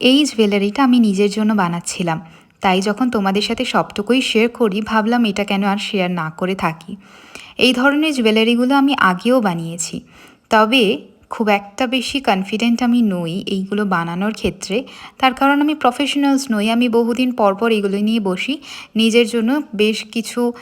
এই জুয়েলারিটা আমি নিজের জন্য বানাচ্ছিলাম। তাই যখন তোমাদের সাথে সবটুকুই শেয়ার করি, ভাবলাম এটা কেন আর শেয়ার না করে থাকি। এই ধরনের জুয়েলারিগুলো আমি আগেও বানিয়েছি। তবে খুব একটা বেশি কনফিডেন্ট আমি নই এইগুলো বানানোর ক্ষেত্রে। তার কারণ আমি প্রফেশনালস নই, আমি বহুদিন পর পর এগুলো নিয়ে বসি। নিজের জন্য বেশ কিছু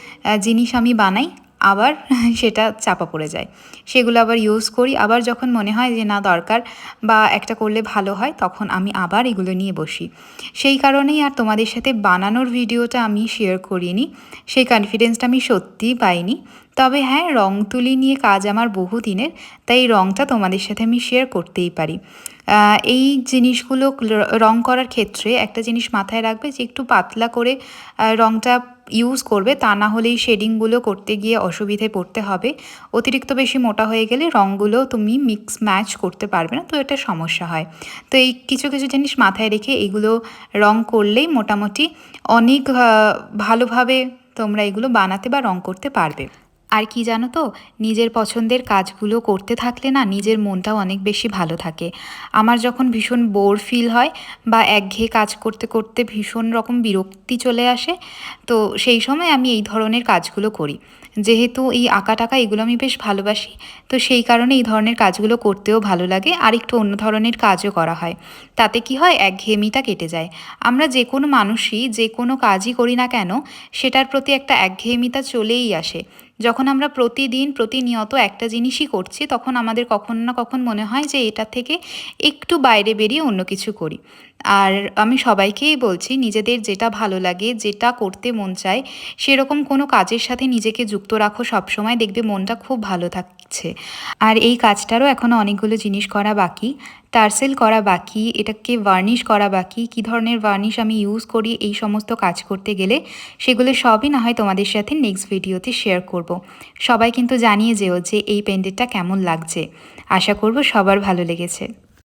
জিনিস আমি বানাই। আবার সেটা চাপা পড়ে যায়। সেগুলো আবার ইউজ করি। আবার যখন মনে হয় যে না, দরকার বা একটা করলে ভালো হয়, তখন আমি আবার এগুলো নিয়ে বসি। সেই কারণেই আর তোমাদের সাথে বানানোর ভিডিওটা আমি শেয়ার করিনি। সেই কনফিডেন্সটা আমি সত্যিই পাইনি। তবে হ্যাঁ রং তুলি নিয়ে কাজ আমার বহু দিনের তাই রংটা তোমাদের সাথে আমি শেয়ার করতেই পারি। এই জিনিসগুলো র- করার ক্ষেত্রে একটা জিনিস মাথায় রাখবে যে একটু পাতলা করে রংটা ইউজ করবে, তা না হলেই শেডিংগুলো করতে গিয়ে অসুবিধায় পড়তে হবে। অতিরিক্ত বেশি মোটা হয়ে গেলে রঙগুলো তুমি মিক্স ম্যাচ করতে পারবে না, তো এটা সমস্যা হয়। তো এই কিছু কিছু জিনিস মাথায় রেখে এগুলো রং করলেই মোটামুটি অনেক ভালোভাবে তোমরা এগুলো বানাতে বা রং করতে পারবে। আর কি জানো তো, নিজের পছন্দের কাজগুলো করতে থাকলে না নিজের মনটাও অনেক বেশি ভালো থাকে। আমার যখন ভীষণ বোর ফিল হয় বা একঘেয়ে কাজ করতে করতে ভীষণ রকম বিরক্তি চলে আসে, তো সেই সময় আমি এই ধরনের কাজগুলো করি। যেহেতু এই আঁকা টাকা এগুলো আমি বেশ ভালোবাসি, তো সেই কারণে এই ধরনের কাজগুলো করতেও ভালো লাগে আর একটু অন্য ধরনের কাজও করা হয়। তাতে কি হয়, একঘেয়েমিটা কেটে যায়। আমরা যে কোনো মানুষই যে কোনো কাজই করি না কেন, সেটার প্রতি একটা একঘেয়েমিতা চলেই আসে। যখন আমরা প্রতিদিন, প্রতিনিয়ত একটা জিনিসই করছি, তখন আমাদের কখন না কখন মনে হয় যে এটা থেকে একটু বাইরে বেরিয়ে অন্য কিছু করি। আর আমি সবাইকেই বলছি, নিজেদের যেটা ভালো লাগে, যেটা করতে মন চায়, সেরকম কোনো কাজের সাথে নিজেকে যুক্ত রাখো সবসময়। দেখবে মনটা খুব ভালো থাকছে। আর এই কাজটারও এখনও অনেকগুলো জিনিস করা বাকি। টার্সেল করা বাকি, এটাকে ভার্নিশ করা বাকি, কি ধরনের ভার্নিশ আমি ইউজ করি, এই সমস্ত কাজ করতে গেলে, সেগুলো সবই না হয় তোমাদের সাথে নেক্সট ভিডিওতে শেয়ার করব। সবাই কিন্তু জানিয়ে যেও যে এই পেন্ডেটটা কেমন লাগছে আশা করব সবার ভালো লেগেছে